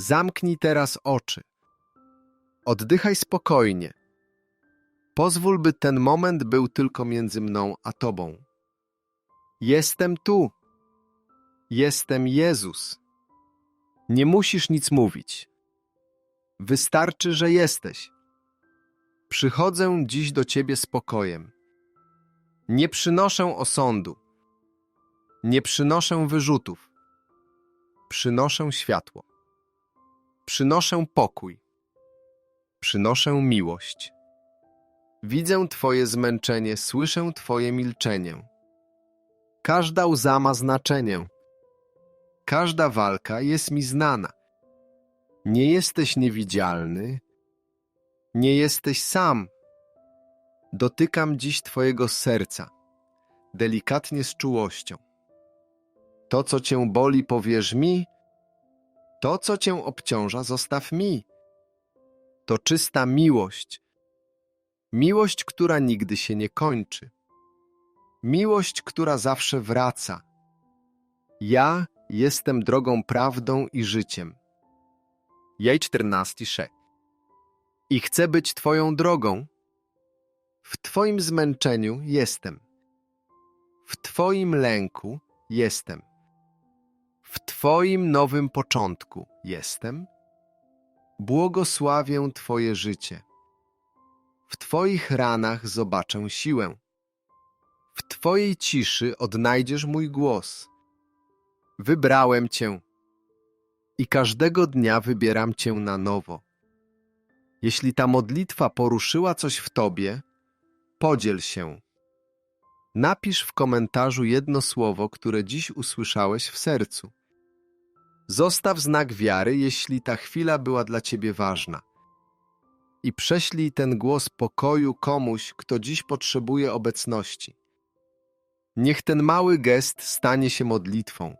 Zamknij teraz oczy. Oddychaj spokojnie. Pozwól, by ten moment był tylko między mną a Tobą. Jestem tu. Jestem Jezus. Nie musisz nic mówić. Wystarczy, że jesteś. Przychodzę dziś do Ciebie spokojem. Nie przynoszę osądu. Nie przynoszę wyrzutów. Przynoszę światło. Przynoszę pokój. Przynoszę miłość. Widzę Twoje zmęczenie, słyszę Twoje milczenie. Każda łza ma znaczenie. Każda walka jest mi znana. Nie jesteś niewidzialny. Nie jesteś sam. Dotykam dziś Twojego serca, delikatnie z czułością. To, co Cię boli, powiesz mi. To, co Cię obciąża, zostaw mi. To czysta miłość. Miłość, która nigdy się nie kończy. Miłość, która zawsze wraca. Ja jestem drogą, prawdą i życiem. Jej 14 szek. I chcę być Twoją drogą. W Twoim zmęczeniu jestem. W Twoim lęku jestem. W Twoim nowym początku jestem. Błogosławię Twoje życie. W Twoich ranach zobaczę siłę. W Twojej ciszy odnajdziesz mój głos. Wybrałem Cię i każdego dnia wybieram Cię na nowo. Jeśli ta modlitwa poruszyła coś w Tobie, podziel się. Napisz w komentarzu jedno słowo, które dziś usłyszałeś w sercu. Zostaw znak wiary, jeśli ta chwila była dla Ciebie ważna. I prześlij ten głos pokoju komuś, kto dziś potrzebuje obecności. Niech ten mały gest stanie się modlitwą.